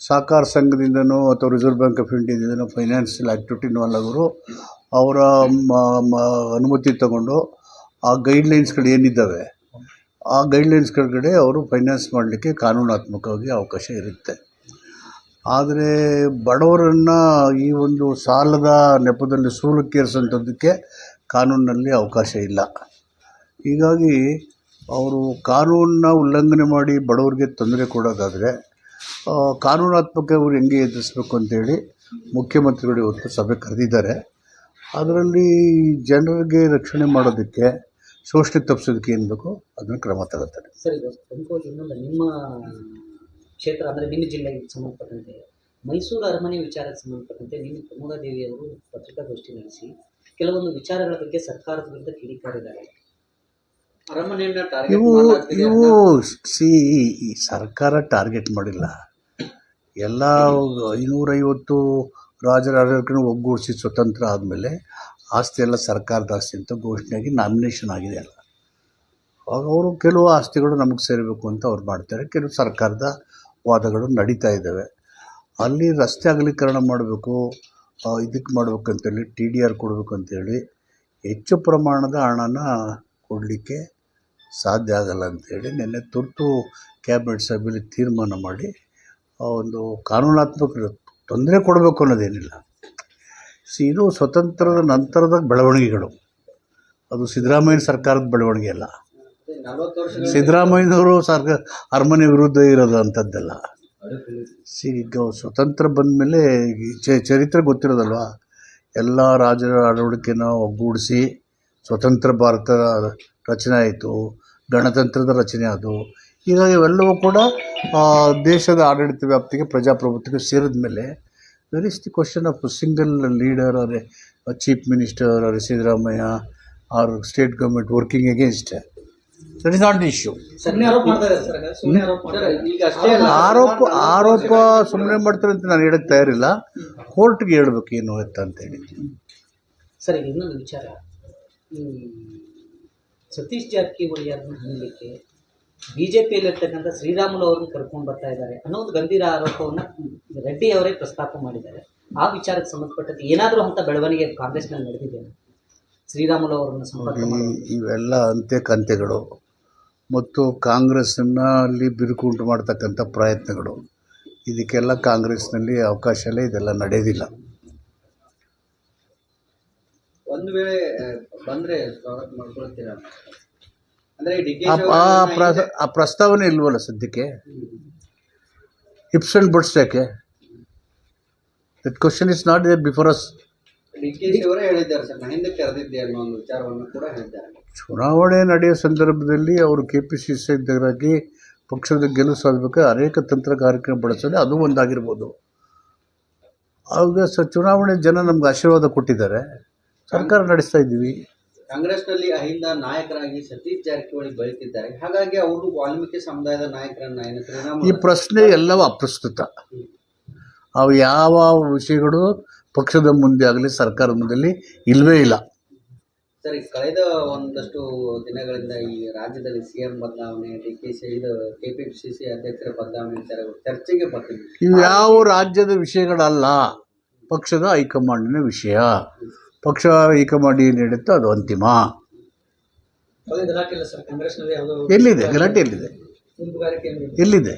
ಸಹಕಾರ ಸಂಘದಿಂದನೋ ಅಥವಾ ರಿಸರ್ವ್ ಬ್ಯಾಂಕ್ ಆಫ್ ಇಂಡಿಯಾದಿಂದನೋ ಫೈನಾನ್ಷಿಯಲ್ ಆ್ಯಕ್ಟಿವಿಟಿ ಇನ್ವಾಲ್ವ್ ಅವರ ಅನುಮತಿ ತಗೊಂಡು ಆ ಗೈಡ್ಲೈನ್ಸ್ಗಳು ಏನಿದ್ದಾವೆ, ಆ ಗೈಡ್ಲೈನ್ಸ್ ಕೆಳಗಡೆ ಅವರು ಫೈನಾನ್ಸ್ ಮಾಡಲಿಕ್ಕೆ ಕಾನೂನಾತ್ಮಕವಾಗಿ ಅವಕಾಶ ಇರುತ್ತೆ. ಆದರೆ ಬಡವರನ್ನು ಈ ಒಂದು ಸಾಲದ ನೆಪದಲ್ಲಿ ಸೂಲಕ್ಕೇರಿಸೋಂಥದ್ದಕ್ಕೆ ಕಾನೂನಿನಲ್ಲಿ ಅವಕಾಶ ಇಲ್ಲ. ಹೀಗಾಗಿ ಅವರು ಕಾನೂನನ್ನ ಉಲ್ಲಂಘನೆ ಮಾಡಿ ಬಡವರಿಗೆ ತೊಂದರೆ ಕೊಡೋದಾದರೆ ಕಾನೂನಾತ್ಮಕ ಅವರು ಹೆಂಗೆ ಎದುರಿಸ್ಬೇಕು ಅಂತೇಳಿ ಮುಖ್ಯಮಂತ್ರಿಗಳು ಇವತ್ತು ಸಭೆ ಕರೆದಿದ್ದಾರೆ. ಅದರಲ್ಲಿ ಜನರಿಗೆ ರಕ್ಷಣೆ ಮಾಡೋದಕ್ಕೆ ಶೋಷಣೆ ತಪ್ಪಿಸೋದಕ್ಕೆ ಏನು ಬೇಕೋ, ಅದನ್ನು ಕ್ರಮ ತಗೋತಾರೆ. ಸರ್ ಇನ್ನೊಂದು ನಿಮ್ಮ ಕ್ಷೇತ್ರ ಅಂದರೆ ನಿಮ್ಮ ಜಿಲ್ಲೆಗೆ ಸಂಬಂಧಪಟ್ಟಂತೆ, ಮೈಸೂರು ಅರಮನೆ ವಿಚಾರಕ್ಕೆ ಸಂಬಂಧಪಟ್ಟಂತೆ ನಿನ್ನೆ ಅವರು ಪತ್ರಿಕಾಗೋಷ್ಠಿ ನಡೆಸಿ ಕೆಲವೊಂದು ವಿಚಾರಗಳ ಬಗ್ಗೆ ಸರ್ಕಾರದ ವಿರುದ್ಧ ಕಿಡಿಕಾರಿದ್ದಾರೆ. ಇವು ಇವು ಸಿ ಈ ಸರ್ಕಾರ ಟಾರ್ಗೆಟ್ ಮಾಡಿಲ್ಲ. ಎಲ್ಲ ಐನೂರೈವತ್ತು ರಾಜರ ಒಗ್ಗೂಡಿಸಿ ಸ್ವತಂತ್ರ ಆದಮೇಲೆ ಆಸ್ತಿ ಎಲ್ಲ ಸರ್ಕಾರದ ಆಸ್ತಿ ಅಂತ ಘೋಷಣೆಯಾಗಿ ನಾಮಿನೇಷನ್ ಆಗಿದೆ ಅಲ್ಲ. ಅವಾಗ ಅವರು ಕೆಲವು ಆಸ್ತಿಗಳು ನಮಗೆ ಸೇರಬೇಕು ಅಂತ ಅವ್ರು ಮಾಡ್ತಾರೆ. ಕೆಲವು ಸರ್ಕಾರದ ವಾದಗಳು ನಡೀತಾ ಇದ್ದಾವೆ. ಅಲ್ಲಿ ರಸ್ತೆ ಅಗಲೀಕರಣ ಮಾಡಬೇಕು ಇದಕ್ಕೆ ಮಾಡಬೇಕಂತೇಳಿ ಟಿ ಡಿ ಆರ್ ಕೊಡಬೇಕು ಅಂತೇಳಿ ಹೆಚ್ಚು ಪ್ರಮಾಣದ ಹಣನ ಕೊಡಲಿಕ್ಕೆ ಸಾಧ್ಯ ಆಗಲ್ಲ ಅಂತೇಳಿ ನಿನ್ನೆ ತುರ್ತು ಕ್ಯಾಬಿನೆಟ್ ಸಭೆಯಲ್ಲಿ ತೀರ್ಮಾನ ಮಾಡಿ ಆ ಒಂದು ಕಾನೂನಾತ್ಮಕ ತೊಂದರೆ ಕೊಡಬೇಕು ಅನ್ನೋದೇನಿಲ್ಲ. ಸಿ, ಇದು ಸ್ವತಂತ್ರದ ನಂತರದ ಬೆಳವಣಿಗೆಗಳು. ಅದು ಸಿದ್ದರಾಮಯ್ಯ ಸರ್ಕಾರದ ಬೆಳವಣಿಗೆ ಅಲ್ಲ. ಸಿದ್ದರಾಮಯ್ಯನವರು ಸರ್ಕಾರ ಅರಮನೆ ವಿರುದ್ಧ ಇರೋದು ಅಂಥದ್ದಲ್ಲ ಸಿ, ಈಗ ಸ್ವತಂತ್ರ ಬಂದ ಮೇಲೆ ಚರಿತ್ರೆ ಗೊತ್ತಿರೋದಲ್ವಾ? ಎಲ್ಲ ರಾಜರ ಅಳವಡಿಕೆನ ಒಗ್ಗೂಡಿಸಿ ಸ್ವತಂತ್ರ ಭಾರತ ರಚನೆ ಆಯಿತು ಗಣತಂತ್ರದ ರಚನೆ ಆದವು ಹೀಗಾಗಿ ಇವೆಲ್ಲವೂ ಕೂಡ ಆ, ದೇಶದ ಆಡಳಿತ ವ್ಯಾಪ್ತಿಗೆ ಪ್ರಜಾಪ್ರಭುತ್ವಕ್ಕೆ ಸೇರಿದ ಮೇಲೆ where is the question of single leader or chief minister or Siddaramaiah or state government working against that is not the issue ಸುಮ್ಮನೆ ಆರೋಪ. ಆರೋಪ ಸುಮ್ಮನೆ ಮಾಡ್ತಾರೆ ಅಂತ ನಾನು ಹೇಳಕ್ಕೆ ತಯಾರಿಲ್ಲ. ಕೋರ್ಟ್ಗೆ ಹೇಳ್ಬೇಕು ಏನು ಅಂತ ಹೇಳಿ. ಸರ್ ಈಗ ಇನ್ನೊಂದು ವಿಚಾರ. ಈ ಸತೀಶ್ ಜಾರಕಿಹೊಳಿ ಅವ್ರನ್ನ ಹೊಂದಲಿಕ್ಕೆ ಬಿ ಜೆ ಪಿಯಲ್ಲಿರ್ತಕ್ಕಂಥ ಶ್ರೀರಾಮುಲು ಅವ್ರನ್ನ ಕರ್ಕೊಂಡು ಬರ್ತಾ ಇದ್ದಾರೆ ಅನ್ನೋ ಒಂದು ಗಂಭೀರ ಆರೋಪವನ್ನು ರೆಡ್ಡಿ ಅವರೇ ಪ್ರಸ್ತಾಪ ಮಾಡಿದ್ದಾರೆ. ಆ ವಿಚಾರಕ್ಕೆ ಸಂಬಂಧಪಟ್ಟಂತೆ ಏನಾದರೂ ಅಂತ ಬೆಳವಣಿಗೆ ಕಾಂಗ್ರೆಸ್ನಲ್ಲಿ ನಡೆದಿದೆ ಶ್ರೀರಾಮುಲು ಅವರನ್ನು ಸಂಪರ್ಕ ಮಾಡಿ. ಇವೆಲ್ಲ ಅಂತ್ಯ ಕಂತೆಗಳು ಮತ್ತು ಕಾಂಗ್ರೆಸ್ಸನ್ನು ಅಲ್ಲಿ ಬಿರುಕು ಉಂಟು ಮಾಡ್ತಕ್ಕಂಥ ಪ್ರಯತ್ನಗಳು. ಇದಕ್ಕೆಲ್ಲ ಕಾಂಗ್ರೆಸ್ನಲ್ಲಿ ಅವಕಾಶ ಇಲ್ಲ ಇದೆಲ್ಲ ನಡೆಯೋದಿಲ್ಲ ಒಂದು ವೇಳೆ ಆ, ಬಂದ್ರೆ ಸ್ವಾಗತ ಮಾಡ್ಕೊಳ್ತೀರಾ? ಅಂದ್ರೆ ಆ ಆ ಪ್ರ- ಆ ಪ್ರಸ್ತಾವನೆ ಇಲ್ವಲ್ಲ ಸದ್ಯಕ್ಕೆ? ಹಿಪ್ಸ್ ಅಂಡ್ ಬಟ್ಸ್ ಯಾಕೆ that question is not there before us sir ಚುನಾವಣೆ ನಡೆಯುವ ಸಂದರ್ಭದಲ್ಲಿ ಅವರು ಕೆ ಪಿ ಸಿ ಸಿ ಅಧ್ಯಕ್ಷರಾಗಿ ಪಕ್ಷದ ಗೆಲುವು ಸಾಧಬೇಕಾದ್ರೆ ಅನೇಕ ತಂತ್ರ ಕಾರ್ಯಕ್ರಮ ಬಳಸೋದು ಅದು ಒಂದಾಗಿರ್ಬೋದು. ಆವಾಗ ಸ ಚುನಾವಣೆ ಜನ ನಮ್ಗೆ ಆಶೀರ್ವಾದ ಕೊಟ್ಟಿದ್ದಾರೆ. ಸರ್ಕಾರ ನಡೆಸ್ತಾ ಇದ್ದೀವಿ. ಕಾಂಗ್ರೆಸ್ನಲ್ಲಿ ಅಹಿಂದ ನಾಯಕರಾಗಿ ಸತೀಶ್ ಜಾರಕಿಹೊಳಿ ಬೆಳೀತಿದ್ದಾರೆ. ಹಾಗಾಗಿ ಅವರು ವಾಲ್ಮೀಕಿ ಸಮುದಾಯದ ನಾಯಕರನ್ನ ಈ ಪ್ರಶ್ನೆ ಎಲ್ಲವೂ ಅಪ್ರಸ್ತುತ. ಅವು ಯಾವ ವಿಷಯಗಳು ಪಕ್ಷದ ಮುಂದೆ ಆಗಲಿ ಸರ್ಕಾರದ ಮುಂದೆ ಇಲ್ಲವೇ ಇಲ್ಲ. ಸರಿ ಕಳೆದ ಒಂದಷ್ಟು ದಿನಗಳಿಂದ ಈ ರಾಜ್ಯದಲ್ಲಿ ಸಿ ಎಂ ಬದಲಾವಣೆ ಡಿ ಕೆ ಸಿ ಇದು ಕೆ ಪಿ ಸಿ ಸಿ ಅಧ್ಯಕ್ಷರ ಬದಲಾವಣೆ ವಿಚಾರಗಳು ಚರ್ಚೆಗೆ ಬರ್ತೀವಿ. ಇವು ಯಾವ ರಾಜ್ಯದ ವಿಷಯಗಳಲ್ಲ ಪಕ್ಷದ ಹೈಕಮಾಂಡಿನ ವಿಷಯ. ಪಕ್ಷ ಏಕಮಾಡಿ ಏನು ಹೇಳುತ್ತೋ ಅದು ಅಂತಿಮ ಎಲ್ಲಿದೆ? ಗಲಾಟೆ ಎಲ್ಲಿದೆ. ಎಲ್ಲಿದೆ?